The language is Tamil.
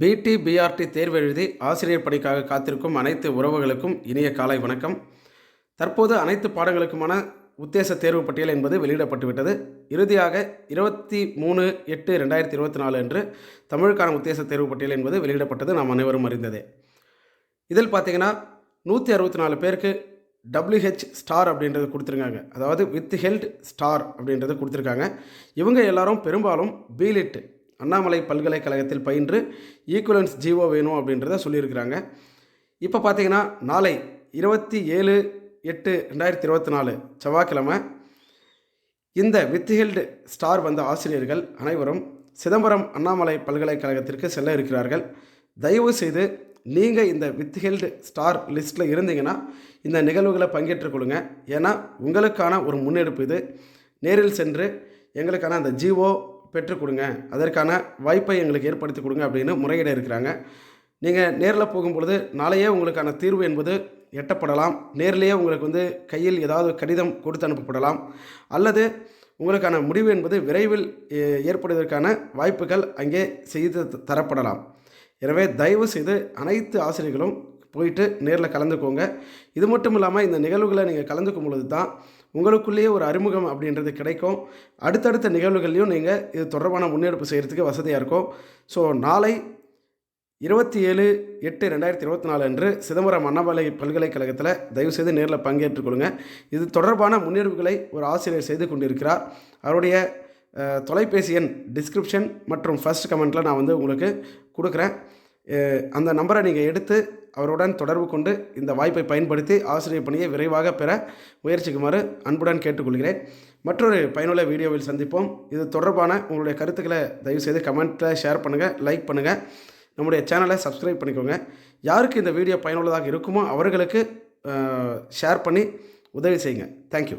பிடி பிஆர்டி தேர்வு எழுதி ஆசிரியர் பணிக்காக காத்திருக்கும் அனைத்து உறவுகளுக்கும் இனிய காலை வணக்கம். தற்போது அனைத்து பாடங்களுக்குமான உத்தேச தேர்வு பட்டியல் என்பது வெளியிடப்பட்டுவிட்டது. இறுதியாக இருபத்தி மூணு எட்டு ரெண்டாயிரத்தி இருபத்தி நாலு அன்று தமிழுக்கான உத்தேச தேர்வு பட்டியல் என்பது வெளியிடப்பட்டது. நாம் அனைவரும் அறிந்ததே. இதில் பார்த்தீங்கன்னா நூற்றி அறுபத்தி நாலு பேருக்கு டபிள்யூஹெச் ஸ்டார் அப்படின்றது கொடுத்துருக்காங்க. அதாவது வித் ஹெல்ட் ஸ்டார் அப்படின்றது கொடுத்துருக்காங்க. இவங்க எல்லாரும் பெரும்பாலும் பீலிட் அண்ணாமலை பல்கலைக்கழகத்தில் பயின்று ஈக்குவலன்ஸ் ஜீவோ வேணும் அப்படின்றத சொல்லியிருக்கிறாங்க. இப்போ பார்த்தீங்கன்னா நாளை இருபத்தி ஏழு எட்டு ரெண்டாயிரத்தி இருபத்தி நாலு செவ்வாய்க்கிழமை இந்த வித்ஹெல்டு ஸ்டார் வந்த ஆசிரியர்கள் அனைவரும் சிதம்பரம் அண்ணாமலை பல்கலைக்கழகத்திற்கு செல்ல இருக்கிறார்கள். தயவு செய்து நீங்கள் இந்த வித்ஹெல்டு ஸ்டார் லிஸ்ட்டில் இருந்தீங்கன்னா இந்த நிகழ்வுகளை பங்கேற்றுக் கொள்ளுங்க. ஏன்னா உங்களுக்கான ஒரு முன்னெடுப்பு இது. நேரில் சென்று எங்களுக்கான அந்த ஜிஓ பெற்றுக் கொடுங்க. அதற்கான வாய்ப்பை எங்களுக்கு ஏற்படுத்தி கொடுங்க அப்படின்னு முறையிட இருக்கிறாங்க. நீங்கள் நேரில் போகும்பொழுது நாளையே உங்களுக்கான தீர்வு என்பது எட்டப்படலாம். நேரிலேயே உங்களுக்கு வந்து கையில் ஏதாவது கடிதம் கொடுத்து அனுப்பப்படலாம். அல்லது உங்களுக்கான முடிவு என்பது விரைவில் ஏ- ஏற்படுவதற்கான வாய்ப்புகள் அங்கே செய்து த- தரப்படலாம். எனவே தயவு செய்து அனைத்து ஆசிரியர்களும் போயிட்டு நேரில் கலந்துக்கோங்க. இது மட்டும் இல்லாமல் இந்த நிகழ்வுகளை நீங்கள் கலந்துக்கும் பொழுது தான் உங்களுக்குள்ளேயே ஒரு அறிமுகம் அப்படின்றது கிடைக்கும். அடுத்தடுத்த நிகழ்வுகள்லையும் நீங்கள் இது தொடர்பான முன்னெடுப்பு செய்கிறதுக்கு வசதியாக இருக்கும். ஸோ நாளை இருபத்தி ஏழு எட்டு ரெண்டாயிரத்தி இருபத்தி நாலு அன்று சிதம்பரம் அண்ணாமலை பல்கலைக்கழகத்தில் தயவுசெய்து நேரில் பங்கேற்றுக்கொள்ளுங்க இது தொடர்பான முன்னெடுப்புகளை ஒரு ஆசிரியர் செய்து கொண்டிருக்கிறார். அவருடைய தொலைபேசி எண் டிஸ்கிரிப்ஷன் மற்றும் ஃபஸ்ட் கமெண்ட்டில் நான் வந்து உங்களுக்கு கொடுக்குறேன். அந்த நம்பரை நீங்கள் எடுத்து அவருடன் தொடர்பு கொண்டு இந்த வாய்ப்பை பயன்படுத்தி ஆசிரியர் பணியை விரைவாக பெற முயற்சிக்குமாறு அன்புடன் கேட்டுக்கொள்கிறேன். மற்றொரு பயனுள்ள வீடியோவில் சந்திப்போம். இது தொடர்பான உங்களுடைய கருத்துக்களை தயவுசெய்து கமெண்ட்டில் ஷேர் பண்ணுங்கள் லைக் பண்ணுங்கள் நம்முடைய சேனலை சப்ஸ்கிரைப் பண்ணிக்கோங்க. யாருக்கு இந்த வீடியோ பயனுள்ளதாக இருக்குமோ அவர்களுக்கு ஷேர் பண்ணி உதவி செய்யுங்க. தேங்க்யூ